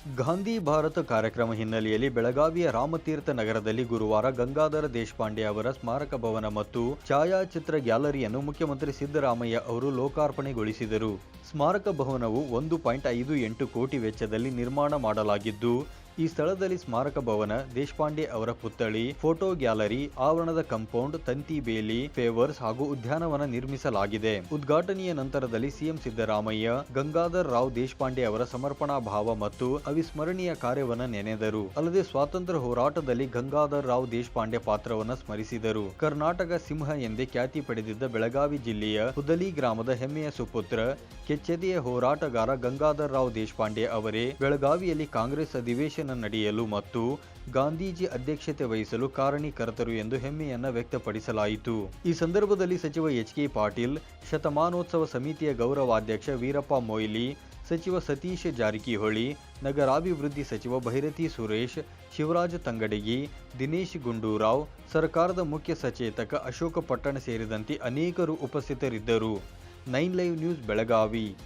ಗಾಂಧಿ ಭಾರತ ಕಾರ್ಯಕ್ರಮ ಹಿನ್ನೆಲೆಯಲ್ಲಿ ಬೆಳಗಾವಿಯ ರಾಮತೀರ್ಥ ನಗರದಲ್ಲಿ ಗುರುವಾರ ಗಂಗಾಧರ ದೇಶಪಾಂಡೆ ಅವರ ಸ್ಮಾರಕ ಭವನ ಮತ್ತು ಛಾಯಾಚಿತ್ರ ಗ್ಯಾಲರಿಯನ್ನು ಮುಖ್ಯಮಂತ್ರಿ ಸಿದ್ದರಾಮಯ್ಯ ಅವರು ಲೋಕಾರ್ಪಣೆಗೊಳಿಸಿದರು. ಸ್ಮಾರಕ ಭವನವು ಒಂದು ಪಾಯಿಂಟ್ ಐದು ಎಂಟು ಕೋಟಿ ವೆಚ್ಚದಲ್ಲಿ ನಿರ್ಮಾಣ ಮಾಡಲಾಗಿದ್ದು ಈ ಸ್ಥಳದಲ್ಲಿ ಸ್ಮಾರಕ ಭವನ, ದೇಶಪಾಂಡೆ ಅವರ ಪುತ್ಥಳಿ, ಫೋಟೋ ಗ್ಯಾಲರಿ, ಆವರಣದ ಕಾಂಪೌಂಡ್, ತಂತಿ ಬೇಲಿ ಫೇವರ್ಸ್ ಹಾಗೂ ಉದ್ಯಾನವನ ನಿರ್ಮಿಸಲಾಗಿದೆ. ಉದ್ಘಾಟನೆಯ ನಂತರದಲ್ಲಿ ಸಿಎಂ ಸಿದ್ದರಾಮಯ್ಯ, ಗಂಗಾಧರ್ ರಾವ್ ದೇಶಪಾಂಡೆ ಅವರ ಸಮರ್ಪಣಾ ಭಾವ ಮತ್ತು ಅವಿಸ್ಮರಣೀಯ ಕಾರ್ಯವನ್ನು ನೆನೆದರು. ಅಲ್ಲದೆ ಸ್ವಾತಂತ್ರ್ಯ ಹೋರಾಟದಲ್ಲಿ ಗಂಗಾಧರ್ ರಾವ್ ದೇಶಪಾಂಡೆ ಪಾತ್ರವನ್ನು ಸ್ಮರಿಸಿದರು. ಕರ್ನಾಟಕ ಸಿಂಹ ಎಂದೇ ಖ್ಯಾತಿ ಪಡೆದಿದ್ದ ಬೆಳಗಾವಿ ಜಿಲ್ಲೆಯ ಹುದಲಿ ಗ್ರಾಮದ ಹೆಮ್ಮೆಯ ಸುಪುತ್ರ, ಕೆಚ್ಚೆದೆಯ ಹೋರಾಟಗಾರ ಗಂಗಾಧರ್ ರಾವ್ ದೇಶಪಾಂಡೆ ಅವರೇ ಬೆಳಗಾವಿಯಲ್ಲಿ ಕಾಂಗ್ರೆಸ್ ಅಧಿವೇಶನ ನಡೆಯಲು ಮತ್ತು ಗಾಂಧೀಜಿ ಅಧ್ಯಕ್ಷತೆ ವಹಿಸಲು ಕಾರಣೀಕರ್ತರು ಎಂದು ಹೆಮ್ಮೆಯನ್ನ ವ್ಯಕ್ತಪಡಿಸಲಾಯಿತು. ಈ ಸಂದರ್ಭದಲ್ಲಿ ಸಚಿವ ಎಚ್ ಕೆ ಪಾಟೀಲ್, ಶತಮಾನೋತ್ಸವ ಸಮಿತಿಯ ಗೌರವಾಧ್ಯಕ್ಷ ವೀರಪ್ಪ ಮೊಯ್ಲಿ, ಸಚಿವ ಸತೀಶ್ ಜಾರಕಿಹೊಳಿ, ನಗರಾಭಿವೃದ್ಧಿ ಸಚಿವ ಭೈರತಿ ಸುರೇಶ್, ಶಿವರಾಜ ತಂಗಡಗಿ, ದಿನೇಶ್ ಗುಂಡೂರಾವ್, ಸರ್ಕಾರದ ಮುಖ್ಯ ಸಚೇತಕ ಅಶೋಕ ಪಟ್ಟಣ ಸೇರಿದಂತೆ ಅನೇಕರು ಉಪಸ್ಥಿತರಿದ್ದರು. Nine live news Belagavi.